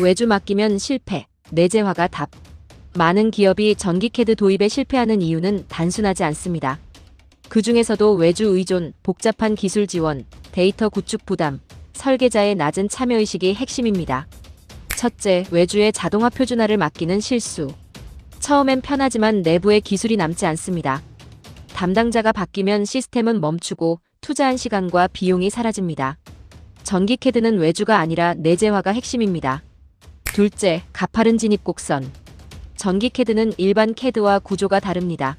외주 맡기면 실패, 내재화가 답. 많은 기업이 전기캐드 도입에 실패하는 이유는 단순하지 않습니다. 그 중에서도 외주 의존, 복잡한 기술 지원, 데이터 구축 부담, 설계자의 낮은 참여의식이 핵심입니다. 첫째, 외주의 자동화 표준화를 맡기는 실수. 처음엔 편하지만 내부에 기술이 남지 않습니다. 담당자가 바뀌면 시스템은 멈추고 투자한 시간과 비용이 사라집니다. 전기 캐드는 외주가 아니라 내재화가 핵심입니다. 둘째, 가파른 진입 곡선. 전기 캐드는 일반 캐드와 구조가 다릅니다.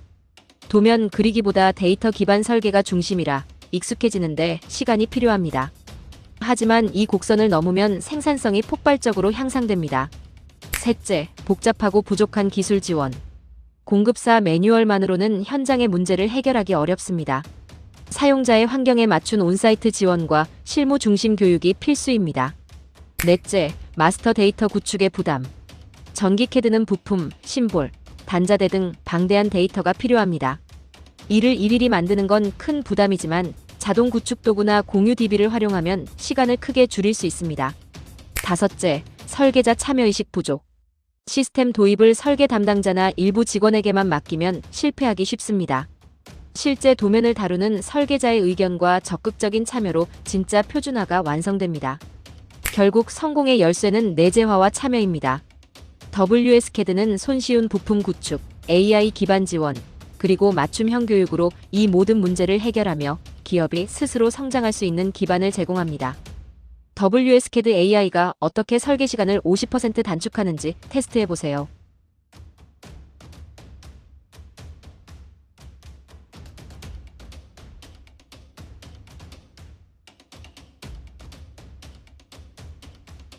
도면 그리기보다 데이터 기반 설계가 중심이라 익숙해지는데 시간이 필요합니다. 하지만 이 곡선을 넘으면 생산성이 폭발적으로 향상됩니다. 셋째, 복잡하고 부족한 기술 지원. 공급사 매뉴얼만으로는 현장의 문제를 해결하기 어렵습니다. 사용자의 환경에 맞춘 온사이트 지원과 실무 중심 교육이 필수입니다. 넷째, 마스터 데이터 구축의 부담. 전기 캐드는 부품, 심볼, 단자대 등 방대한 데이터가 필요합니다. 이를 일일이 만드는 건 큰 부담이지만 자동 구축 도구나 공유 DB를 활용하면 시간을 크게 줄일 수 있습니다. 다섯째, 설계자 참여의식 부족. 시스템 도입을 설계 담당자나 일부 직원에게만 맡기면 실패하기 쉽습니다. 실제 도면을 다루는 설계자의 의견과 적극적인 참여로 진짜 표준화가 완성됩니다. 결국 성공의 열쇠는 내재화와 참여입니다. WSCAD는 손쉬운 부품 구축, AI 기반 지원, 그리고 맞춤형 교육으로 이 모든 문제를 해결하며 기업이 스스로 성장할 수 있는 기반을 제공합니다. WSCAD AI가 어떻게 설계 시간을 50% 단축하는지 테스트해 보세요.